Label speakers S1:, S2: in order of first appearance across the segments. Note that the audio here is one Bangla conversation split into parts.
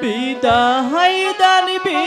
S1: বিদায় দানবি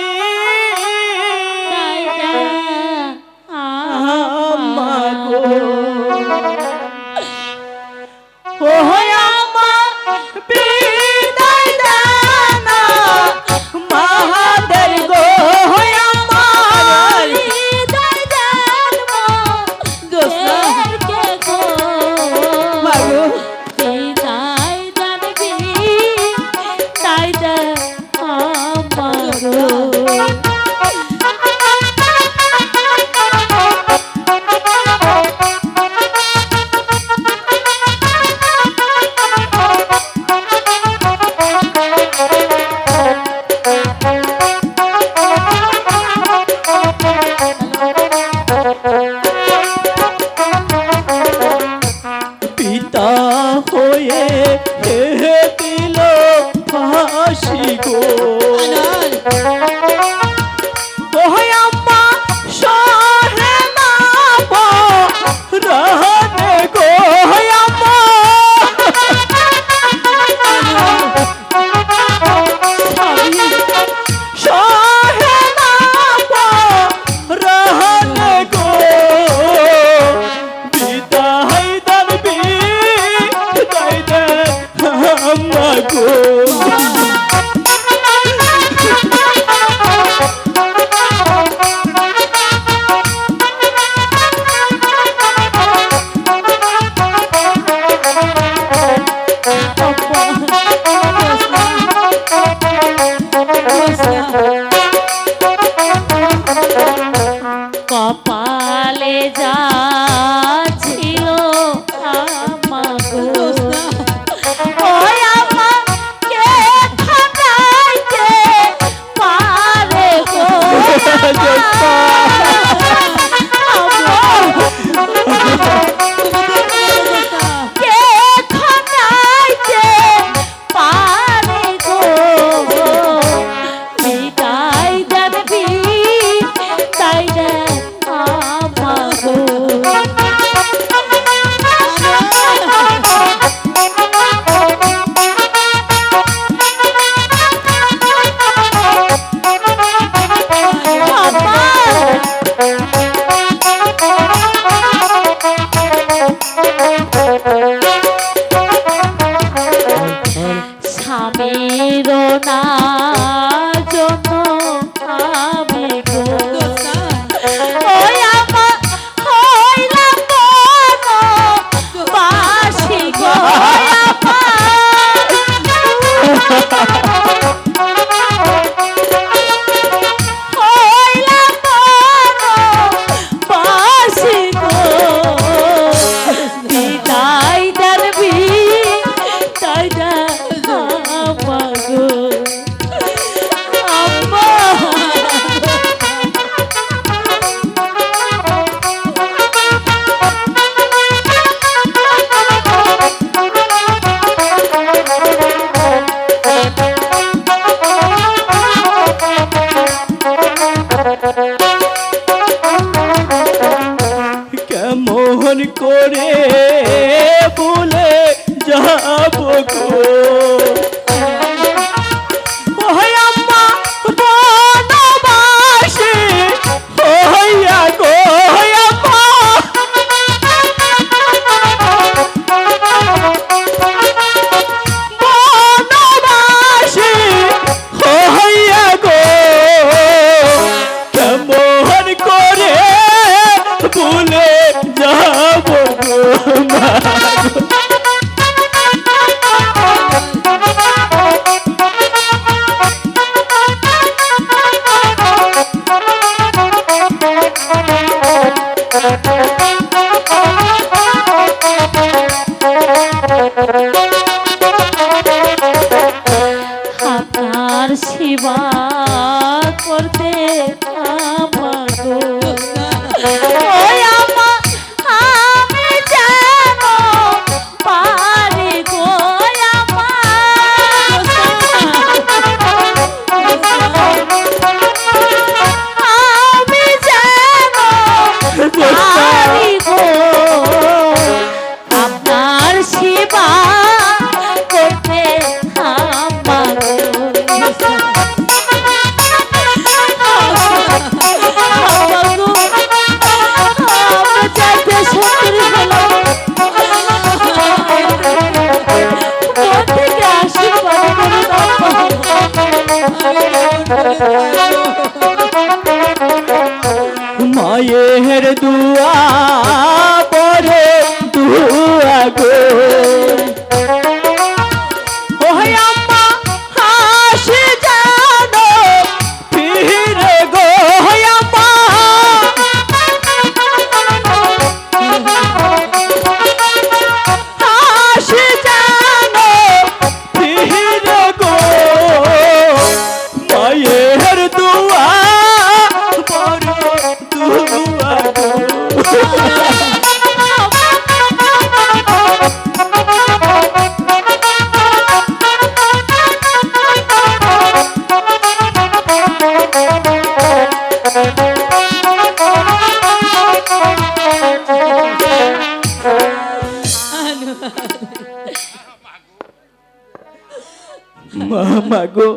S1: মাগো।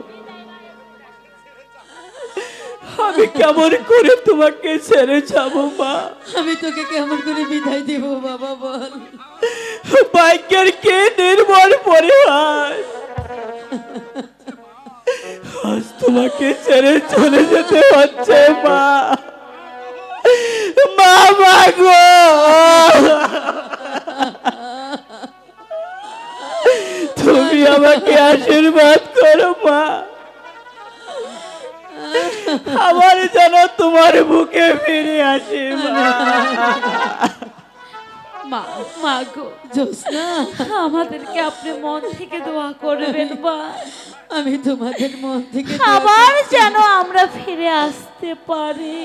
S2: আমি
S1: কেমন করে
S3: তোমাকে ছেড়ে যাব মা?
S4: আমি তোকে কেমন করে বিদায় দেব বাবা বল।
S3: ভাগ্যের কে নির্ভর পরিহার আজ তোমাকে ছেড়ে চলে যেতে হচ্ছে মা। মা মাগো! তুমি আমাকে আশীর্বাদ করো মা। আবার যেন তোমার বুকে ফিরে আসি মা।
S1: গো
S4: জোসনা
S1: আমাদেরকে আপনি মন থেকে দোয়া করবেন মা।
S4: আমি তোমাদের মন থেকে
S1: আবার যেন আমরা ফিরে আসতে পারি।